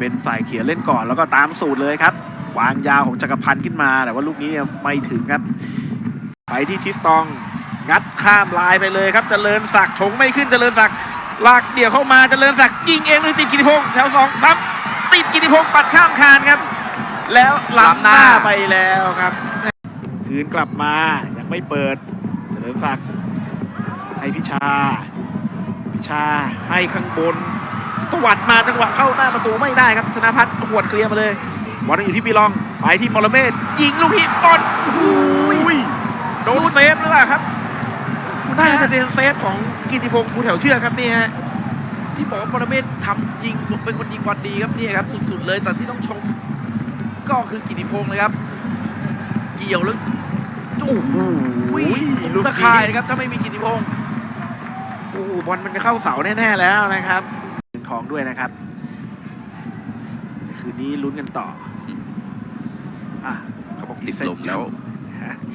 เป็นฝ่ายเขียนเล่นก่อนแล้วก็ตามสูตรเลยครับ วางยาวของจักรพันธ์ขึ้นมาแต่ว่าลูกนี้ไม่ถึงครับ ไปที่ทิสตอง งัดข้ามลายไปเลยครับเจริญศักดิ์ถงไม่ขึ้นเจริญศักดิ์ลากเดี่ยวเข้ามาเจริญศักดิ์ยิงเองเลยติดกิติพงศ์แถวสองซ้ำติดกิติพงศ์ปัดข้ามคานครับ แล้วล้ำหน้าไปแล้วครับ คืนกลับมายังไม่เปิดเจริญศักดิ์ให้พิชา พิชาให้ข้างบน ตวัดมาจังหวะเข้าหน้าประตูไม่ได้ครับชนะพัฒน์หวดเคลียร์มาเลยบอลยังอยู่ที่ปีลองไปที่ปรเมศยิงลูกนี้บอลโอ้โหโดนเซฟหรือเปล่าครับน่าจะเป็นเซฟของกิติพงศ์ภูแถวเชือกครับนี่ฮะที่บอกว่าปรเมศทำยิงเป็นคนยิงบอลดีครับนี่ครับสุดๆเลยแต่ที่ต้องชม ก็คือกิติพงศ์เลยครับ เกี่ยวแล้วโอ้โหทุลูกกตะนี้ข่ายนะครับถ้าไม่มีกิติพงศ์โอ้โหบอลมันจะเข้าเสาแน่ๆแล้วนะครับเหรียญ ทองด้วยนะครับคืนนี้ลุ้นกันต่ออะเขาบอกติดลมแล้ว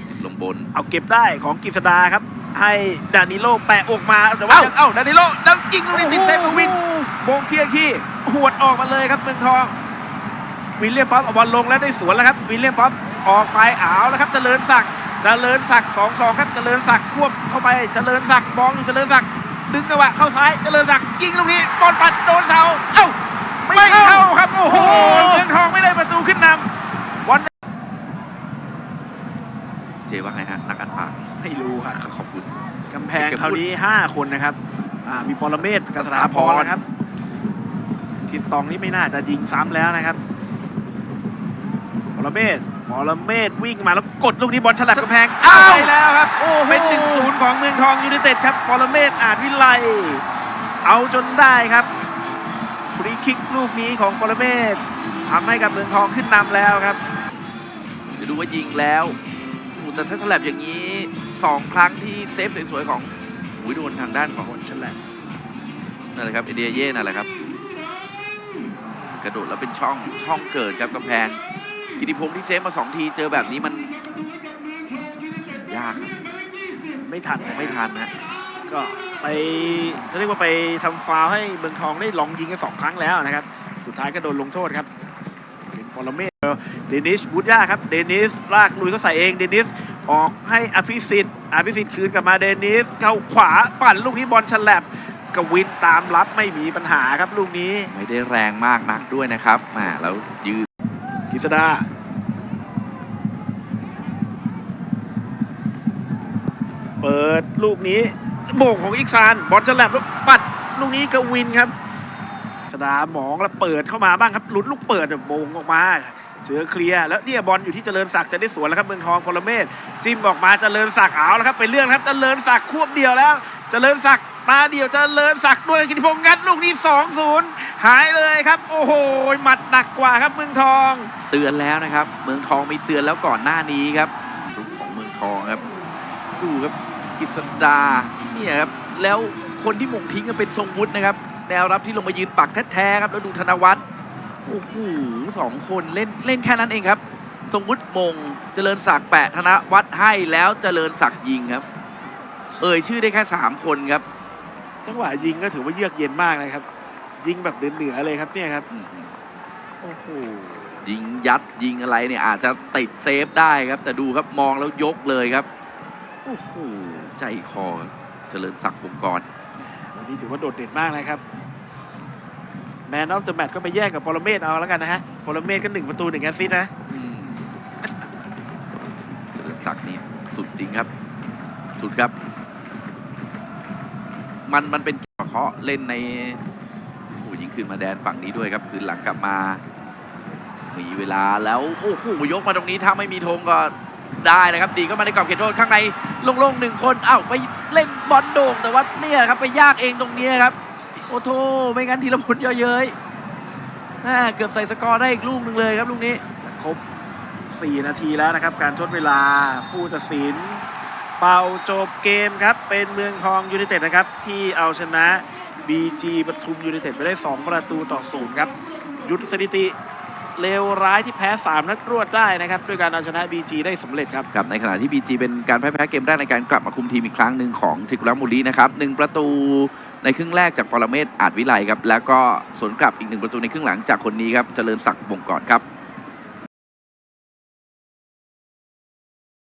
ติดลมบน เอาเก็บได้ของกฤษดาครับ ให้ดานิโลแปะออกมาแต่ว่าเอ้าดานิโลแล้วยิงลูกนี้ติดเซฟของวินโบงเคลียร์ขี้หวดออกมาเลยครับเมืองทอง วิลเลียมป๊อปเอาบอลลงแล้วได้สวนแล้วครับ วิลเลียมป๊อปออกไปเอาแล้วครับเจริญศักดิ์เจริญศักดิ์สองสองครับเจริญศักดิ์ควบเข้าไปเจริญศักดิ์มองอยู่เจริญศักดิ์ ดึงจังหวะเข้าซ้ายเจริญศักดิ์ยิงลูกนี้บอลปัดโดนเสาเอ้าไม่เข้าครับโอ้โหเมืองทองไม่ได้ประตูขึ้นนำบอลเจว่าไงฮะนักอันปากไม่รู้ครับขอบคุณกำแพงคราวนี้ 5 คนนะครับอ่ามีปรเมศกับสถาพรนะครับทิศตองนี่ไม่น่าจะยิงซ้ำแล้วนะครับปรเมศ ปรเมศวิ่งมาแล้วกดลูกนี้บอลฉลับกำแพงเข้าไปแล้วครับเป็นหนึ่งศูนย์ของเมืองทองยูไนเต็ดครับปรเมศอาจวิไลเอาจนได้ครับฟรีคิกลูกนี้ของปรเมศทำให้กับเมืองทองขึ้นนำแล้วครับเดี๋ยวดูว่ายิงแล้วโอ้แต่ถ้าสลับอย่างนี้สองครั้งที่เซฟสวยๆของหุยโดนทางด้านของบอลฉลับนั่นแหละครับเอเดียเย่นั่นแหละครับ กระโดดแล้วเป็นช่องช่องเกิดครับกำแพง กิติพงศ์ที่เซฟมาสองทีเจอแบบนี้มัน ยากครับไม่ทันนะไม่ทันนะก็ไปเขาเรียกว่าไปทำฟาวล์ให้เมืองทองได้ลองยิงกันสองครั้งแล้วนะครับ สุดท้ายก็โดนลงโทษครับ เป็นปรเมศเดนิสบูตย่าครับ เดนิสลากลุยก็ใส่เอง เดนิสออกให้อภิสิทธิ์ อภิสิทธิ์คืนกลับมา เดนิสเข้าขวาปั่นลูกนี้บอลฉลับกวินตามรับไม่มีปัญหาครับลูกนี้ ไม่ได้แรงมากนักด้วยนะครับแหมาแล้วยืน กิษดาเปิดลูกนี้โบ่งของอีกซานบอลฉลับแล้วปัดลูกนี้กวินครับกิษดาหมองแล้วเปิดเข้ามาบ้างครับหลุ้นลูกเปิดโบงออกมาเจอเคลียร์แล้วเนี่ยบอลอยู่ที่เจริญศักดิ์จะได้สวนแล้วครับเมืองทองพลเมศจิ้มออกมาเจริญศักดิ์เอาแล้วครับไปเลื่อนครับเจริญศักดิ์ควบเดียวแล้ว เจริญศักดิ์มาเดียวเจริญศักดิ์ด้วยกิติพงษ์งัดลูกนี้2-0 หายเลยครับ โอ้โหหมัดหนักกว่าครับเมืองทอง เตือนแล้วนะครับ เมืองทองมีเตือนแล้วก่อนหน้านี้ครับลูกของเมืองทองครับดูครับกิษดาเนี่ยครับแล้วคนที่หม่งทิ้งกันเป็นทรงวุฒินะครับแนวรับที่ลงมายืนปักแท้ๆครับแล้วดูธนวัฒน์โอ้โหสองคนเล่นเล่นแค่นั้นเองครับ ทรงวุฒิมงเจริญศักดิ์แปะธนวัฒน์ให้แล้วเจริญศักดิ์ยิงครับ เอ่ยชื่อได้แค่สามคนครับจังหวะยิงก็ถือว่าเยือกเย็นมากนะครับ ยิงแบบเหนือๆเลยครับเนี่ยครับอื้อหือโอ้โหยิงยัดยิงอะไรเนี่ยอาจจะติดเซฟได้ครับ แต่ดูครับมองแล้วยกเลยครับ โอ้โหใจคอครับเจริญศักดิ์วงกรวันนี้ถือว่าโดดเด่นมากนะครับ แมนออฟเดอะแมตช์ก็ไปแย่งกับปรเมศเอาแล้วกันนะฮะปรเมศก็หนึ่งประตูหนึ่งแอสซิสต์นะ อืมเจริญศักดิ์นี่สุดจริงครับ สุดครับ มันมันเป็นเคาะเล่นใน โอ้ยิงคืนมาแดนฝั่งนี้ด้วยครับคืนหลังกลับมา มีเวลาแล้วโอ้โหยกมาตรงนี้ถ้าไม่มีธงก็ได้นะครับ ดีก็มาในกรอบเขตโทษข้างในโล่งๆหนึ่งคนอ้าวไปเล่นบอลโด่งแต่ว่าเนี่ยครับไปยากเองตรงนี้ครับ โอ้โทไม่งั้นทีละผลเยอะเย้ยเกือบใส่สกอร์ได้อีกลูกหนึ่งเลยครับลูกนี้ครบ 4 นาทีแล้วนะครับ การทดเวลาผู้ตัดสิน เป่าจบเกมครับ เป็นเมืองทองยูไนเต็ดนะครับ ที่เอาชนะ BG ปทุมยูไนเต็ดไปได้ 2 ประตูต่อศูนย์ครับ ยุทธสถิติเลวร้ายที่แพ้ 3 นัดรวดได้นะครับ ด้วยการเอาชนะ BG ได้สำเร็จครับ ครับ ในขณะที่ BG เป็นการแพ้แพ้เกมแรกในการกลับมาคุมทีมอีกครั้งหนึ่งของทิกุระมูรีนะครับหนึ่งประตูในครึ่งแรกจากปรเมศอาจวิไลครับแล้วก็สวนกลับอีกหนึ่งประตูในครึ่งหลังจากคนนี้ครับเจริญศักดิ์วงกรครับ